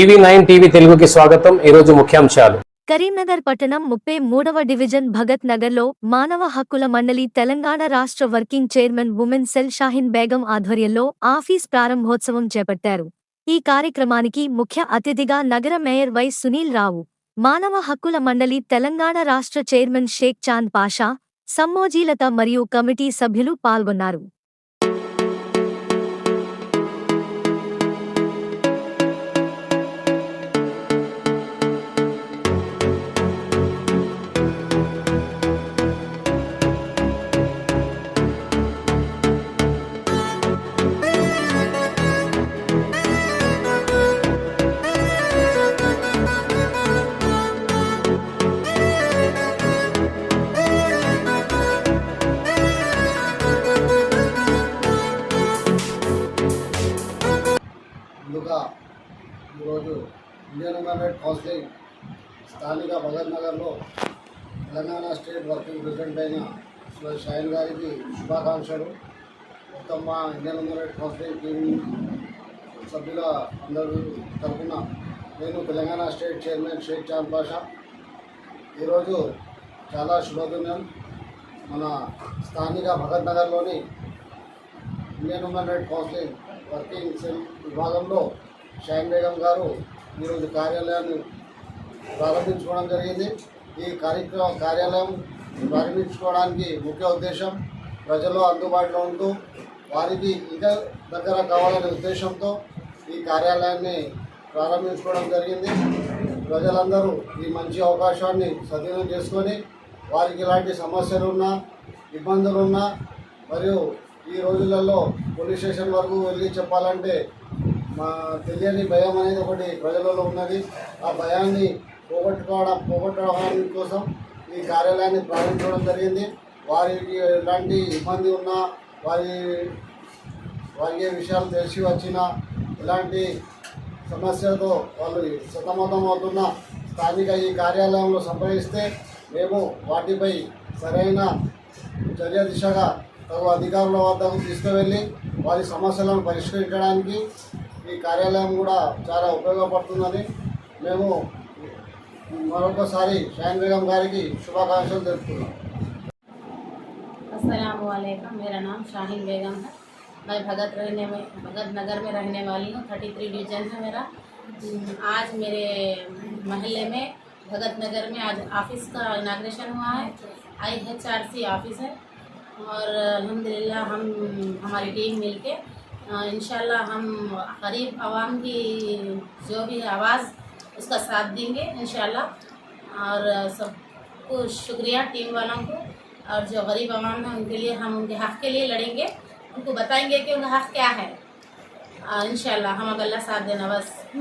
EV nine TV తెలుగుకి స్వాగతం. ఈరోజు ముఖ్యాంశాలు. కరీంనగర్ పట్టణం ముప్పై మూడవ డివిజన్ భగత్ నగర్లో మానవ హక్కుల మండలి తెలంగాణ రాష్ట్ర working chairman women cell Shahin Begum ఆధ్వర్యంలో ఆఫీస్ ప్రారంభోత్సవం చేపట్టారు. ఈ కార్యక్రమానికి ముఖ్య అతిథిగా నగర మేయర్ వై సునీల్ రావు మానవ హక్కుల మండలి తెలంగాణ రాష్ట్ర చైర్మన్ షేక్ చాంద్ పాషా సమ్మోజీలత మరియు కమిటీ సభ్యులు పాల్గొన్నారు. ఈరోజు ఇండియన్ హ్యూమన్ కౌన్సిలింగ్ స్థానిక భగత్ నగర్లో తెలంగాణ స్టేట్ వర్కింగ్ ప్రెసిడెంట్ అయిన శ్రీ షాయిన్ గారికి శుభాకాంక్షలు. మొత్తం మా Indian human right counselling team సభ్యుల అందరూ తరఫున నేను తెలంగాణ స్టేట్ చైర్మన్ షేక్ చాంద్ పాషా ఈరోజు చాలా శుభోదయం. మన స్థానిక భగత్ నగర్లోని Indian human right counselling working cell విభాగంలో షైన్ బేగం గారు ఈరోజు కార్యాలయాన్ని ప్రారంభించుకోవడం జరిగింది. ఈ కార్యక్రమం కార్యాలయం ప్రారంభించుకోవడానికి ముఖ్య ఉద్దేశం ప్రజల్లో అందుబాటులో ఉంటూ వారికి ఇంకా దగ్గర కావాలనే ఉద్దేశంతో ఈ కార్యాలయాన్ని ప్రారంభించుకోవడం జరిగింది. ప్రజలందరూ ఈ మంచి అవకాశాన్ని సద్వినియోగం చేసుకొని వారికి ఇలాంటి సమస్యలు ఉన్నా ఇబ్బందులు ఉన్నా మరియు ఈ రోజులలో పోలీస్ స్టేషన్ వరకు వెళ్ళి చెప్పాలంటే మా తెలియని భయం అనేది ఒకటి ప్రజలలో ఉన్నది. ఆ భయాన్ని పోగొట్టుకోవడం పోగొట్టడం కోసం ఈ కార్యాలయాన్ని ప్రారంభించడం జరిగింది. వారికి ఎలాంటి ఇబ్బంది ఉన్నా వారి వారికి విషయాలు తెలిసి వచ్చినా ఎలాంటి సమస్యతో వాళ్ళు సతమతం అవుతున్న స్థానిక ఈ కార్యాలయంలో సంప్రదిస్తే మేము వాటిపై సరైన చర్య దిశగా తగు అధికారుల వద్దకు తీసుకువెళ్ళి వారి సమస్యలను పరిష్కరించడానికి ఈ కార్యాలయం కూడా చాలా ఉపయోగపడుతుందని మేము మరొకసారి షాన్ బేగం గారికి శుభాకాంక్షలు తెలుపుతున్నాం अस्सलाम मेरा नाम शाहीन बेगम है मैं भगत रहने में भगत नगर में रहने वाली हूँ थर्टी थ्री डिवीजन है मेरा हम्म, आज मेरे महल्ले में भगत नगर में आज ऑफिस का इनाग्रेशन हुआ है I H R C office है और अल्हम्दुलिल्लाह हम हमारी टीम मिलके इंशाल्लाह हम गरीब आवाम की जो भी आवाज़, उसका साथ देंगे इनशाला और सबको शुक्रिया टीम वालों को। और जो गरीब आवाम है, उनके लिए हम उनके हक़ के लिए लड़ेंगे। उनको बताएँगे कि उनका हक़ क्या है। इन हम अल्लाह साथ देना बस